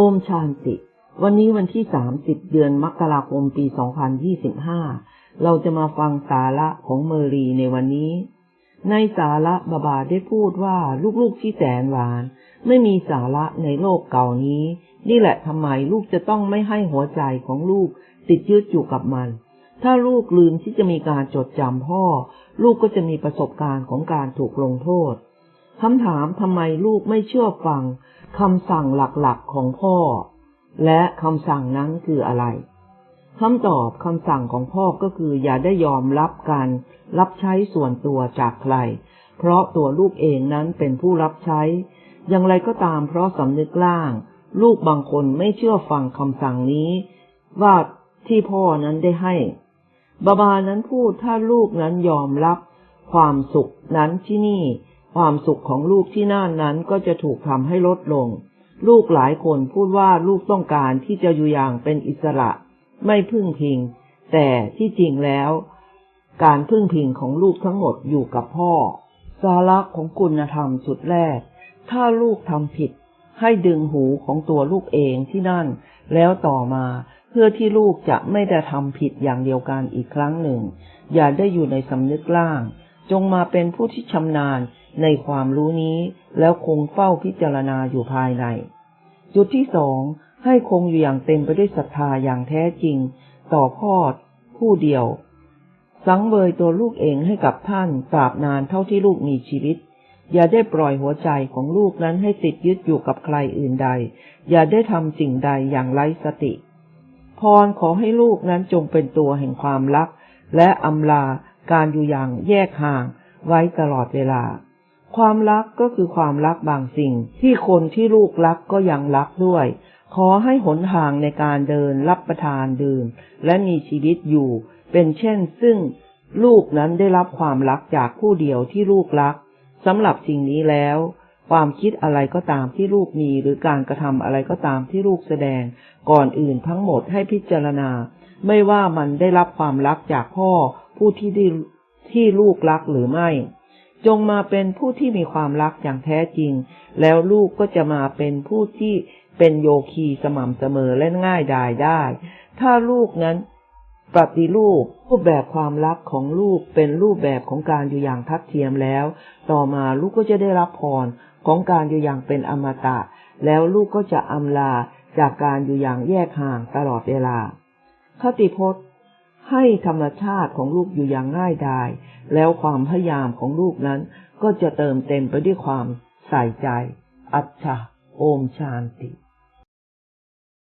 อมชาญติวันนี้วันที่ 30 เดือนมกราคมปี 2025 เราจะมาฟังสาระของเมอรีในวันนี้ ในสาระบาบาได้พูดว่าลูกๆที่แสนหวาน ไม่มีสาระในโลกเก่านี้ นี่แหละทำไมลูกจะต้องไม่ให้หัวใจของลูกติดยึดอยู่กับมัน ถ้าลูกลืมที่จะมีการจดจำพ่อ ลูกก็จะมีประสบการณ์ของการถูกลงโทษคำถามทำไมลูกไม่เชื่อฟัง คำสั่งหลักๆของพ่อ และคำสั่งนั้นคืออะไรคำตอบคำสั่งของพ่อก็คืออย่าได้ยอมรับการรับใช้ส่วนตัวจากใคร เพราะตัวลูกเองนั้นเป็นผู้รับใช้ อย่างไรก็ตามเพราะสำนึกล่าง ลูกบางคนไม่เชื่อฟังคำสั่งนี้ ว่าที่พ่อนั้นได้ให้ บาบานั้นพูดถ้าลูกนั้นยอมรับความสุขนั้นที่นี่ ความสุขของลูกที่น่านนั้นก็จะถูกทำให้ลดลง ลูกหลายคนพูดว่าลูกต้องการที่จะอยู่อย่างเป็นอิสระ ไม่พึ่งพิง แต่ที่จริงแล้ว การพึ่งพิงของลูกทั้งหมดอยู่กับพ่อ สาระของคุณธรรมสุดแรก ถ้าลูกทำผิด ให้ดึงหูของตัวลูกเองที่นั่น แล้วต่อมาเพื่อที่ลูกจะไม่ได้ทำผิดอย่างเดียวกันอีกครั้งหนึ่ง อย่าได้อยู่ในสำนึกล่าง จงมาเป็นผู้ที่ชำนาญ ในความรู้นี้แล้วคงเฝ้าพิจารณาอยู่ภายใน จุดที่สองให้คงอยู่อย่างเต็มไปด้วยศรัทธาอย่างแท้จริง ต่อพ่อผู้เดียว สังเวยตัวลูกเองให้กับท่านตราบนานเท่าที่ลูกมีชีวิต อย่าได้ปล่อยหัวใจของลูกนั้นให้ติดยึดอยู่กับใครอื่นใด อย่าได้ทำสิ่งใดอย่างไร้สติ พรขอให้ลูกนั้นจงเป็นตัวแห่งความรัก และอำลาการอยู่อย่างแยกห่างไว้ตลอดเวลา ความรักก็คือความรักบางสิ่ง ที่คนที่ลูกรักก็ยังรักด้วย ขอให้หนทางในการเดินรับประทานดื่ม และมีชีวิตอยู่ เป็นเช่น ซึ่ง ลูกนั้นได้รับความรักจากผู้เดียวที่ลูกรักสำหรับสิ่งนี้แล้ว ความคิดอะไรก็ตามที่ลูกมีหรือการกระทำอะไรก็ตามที่ลูกแสดง ก่อนอื่นทั้งหมดให้พิจารณา ไม่ว่ามันได้รับความรักจากพ่อผู้ที่ที่ลูกรักหรือไม่ จงมาเป็นผู้ที่มีความรักอย่างแท้จริง แล้วลูกก็จะมาเป็นผู้ที่เป็นโยคีสม่ำเสมอและง่ายดายได้ ถ้าลูกนั้นปฏิรูปรูปแบบความรักของลูกเป็นรูปแบบของการอยู่อย่างทัดเทียมแล้ว ต่อมาลูกก็จะได้รับพรของการอยู่อย่างเป็นอมตะ แล้วลูกก็จะอำลาจากการอยู่อย่างแยกห่างตลอดเวลา คติพจน์ ให้ธรรมชาติของลูกอยู่อย่างง่ายดาย แล้วความพยายามของลูกนั้นก็จะเติมเต็มไปด้วยความใส่ใจ อัจฉะโอมชานติ